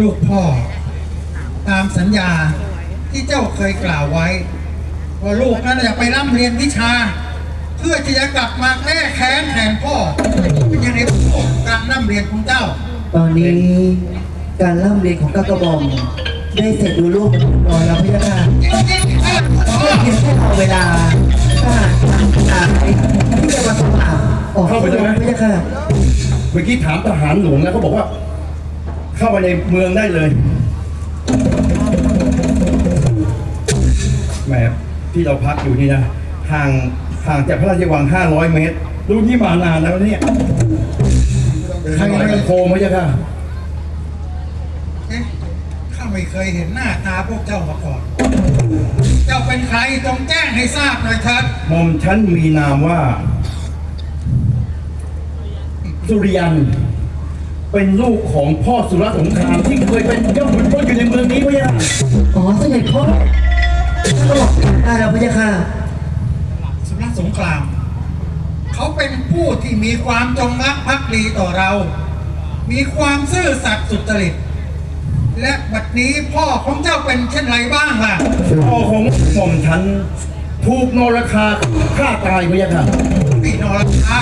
ลูกพ่อ ตามสัญญาที่เจ้าเคยกล่าวไว้ ว่าลูกนั้นจะไปร่ำเรียนวิชา เพื่อที่จะกลับมาแก้แค้นแทนพ่อเป็นยังไงบ้างการร่ำเรียนของเจ้า ตอนนี้การร่ำเรียนของกากระบองได้เสร็จดูลูกเป็นที่เรียบร้อยแล้วพี่ยาค่ะเพียงแค่รอเวลาถ้าอ่านที่จะมาสมัครออกเข้าไปได้ไหมพี่ยาค่ะเมื่อกี้ถามทหารหลวงแล้วเขาบอกว่า เข้าไปในเมืองได้เลยแหมที่เราพักอยู่นี่นะห่างห่างจากพระราชวัง 500 เมตร รู้นี่มานานแล้วเนี่ยใครไม่โคมไหมจ๊ะค่ะเอ๊ะข้าไม่เคยเห็นหน้าตาพวกเจ้ามาก่อน เจ้าเป็นใครจงแจ้งให้ทราบหน่อยเถิดหม่อมฉันมีนามว่า สุริยัน เป็นลูกของพ่อสุรสงครามที่เคยเป็นยอดขุนพลอยู่ในเมืองนี้พะยะอ๋อเสด็จพ่อก็บอกได้แล้วพี่ยาค่ะสำนักสงคราม เขาเป็นผู้ที่มีความจงรักภักดีต่อเรา มีความซื่อสัตย์สุจริต และบัดนี้พ่อของเจ้าเป็นเช่นไรบ้างล่ะ พ่อของหม่อมฉันถูกนรคาฆ่าตายพะยะค่ะพี่นรธา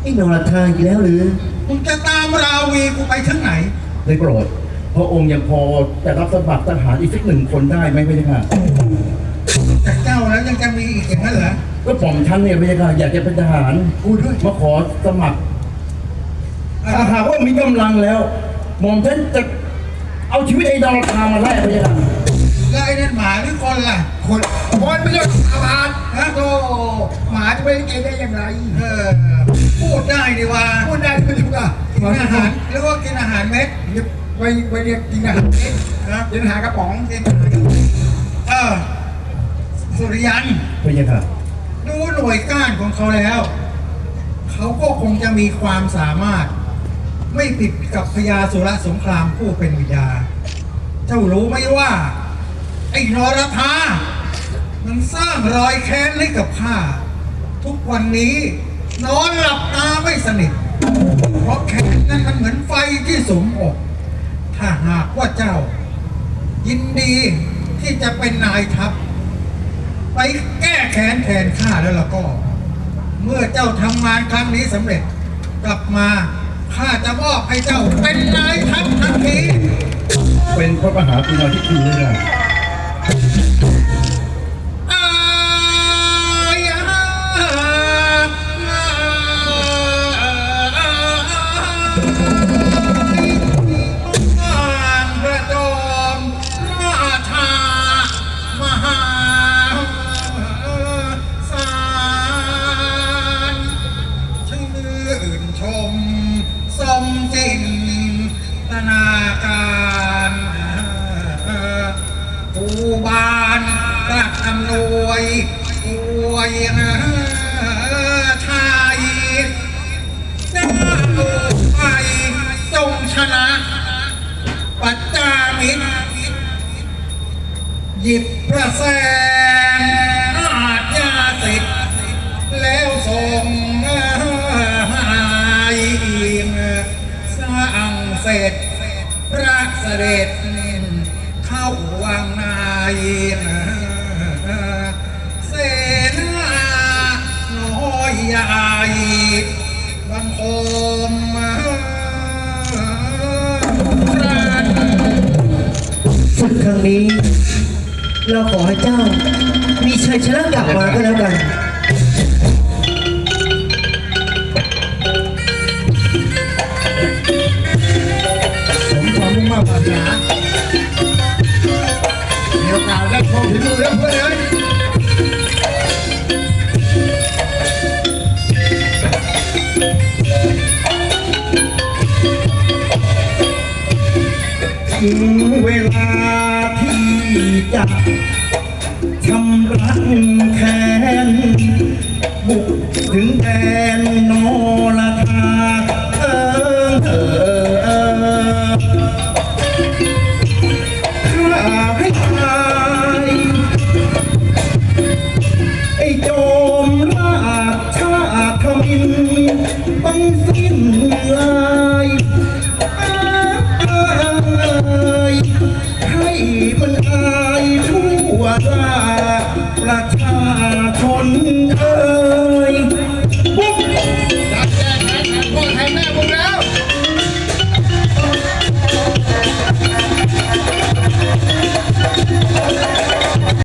ไอ้นรธาอีกแล้วหรือ มึงจะตามรา วีกูไปถึงไหน ได้โปรดพระองค์ยังพอจะรับสมัครทหารอีกสักหนึ่งคนได้ไหมพะยะค่ะจากเจ้าแล้วยังจะมีอีกอย่างนั้นเหรอก็หม่อมฉันเนี่ยพะยะค่ะอยากจะเป็นทหารกูด้วยมาขอสมัครถ้าหากว่ามีกำลังแล้วหม่อมฉันจะเอาชีวิตไอ้ดาวคามาแลกพะยะค่ะ แล้วไอ้นั่นหมาหรือคนล่ะ คนคนไม่ใช่อาบานฮะโตหมาจะไปเกณฑ์ได้อย่างไร เออ พูดได้ดีว่าพูดได้ไหมทุกอะกินอาหารหรือว่ากินอาหารเม็ดไปไปเรียกกินอาหารเม็ดนะกินอาหารกระป๋องกินอาหารเออสุริยันพะยะค่ะดูหน่วยก้านของเขาแล้ว เขาก็คงจะมีความสามารถ ไม่ผิดกับพญาสุรสงครามผู้เป็นวิญญาเจ้ารู้ไหมว่า ไอ้นรธามันสร้างรอยแค้นให้กับข้า ทุกวันนี้นอนหลับตาไม่สนิท เพราะแค้นนั้นมันเหมือนไฟที่สมอกถ้าหากว่าเจ้า ยินดีที่จะเป็นนายทัพ ไปแก้แค้นแทนข้าแล้วล่ะก็ เมื่อเจ้าทำงานครั้งนี้สำเร็จ กลับมาข้าจะมอบให้เจ้าเป็นนายทัพทันที เป็นพระมหากรุณาธิคุณเลยนะ รักอำนวยอวยชายหน้าลูกไปจงชนะ ปัจจามิตรหยิบพระแสงอาจยาสิทธิ์แล้วส่งให้สั่งเสร็จ นี้ เราขอให้เจ้า มีชัยชนะกลับมาก็แล้วกัน ถึงเวลาที่จะชำระแค้นบุกถึงแดน มันอายทั่วประชาชนเอ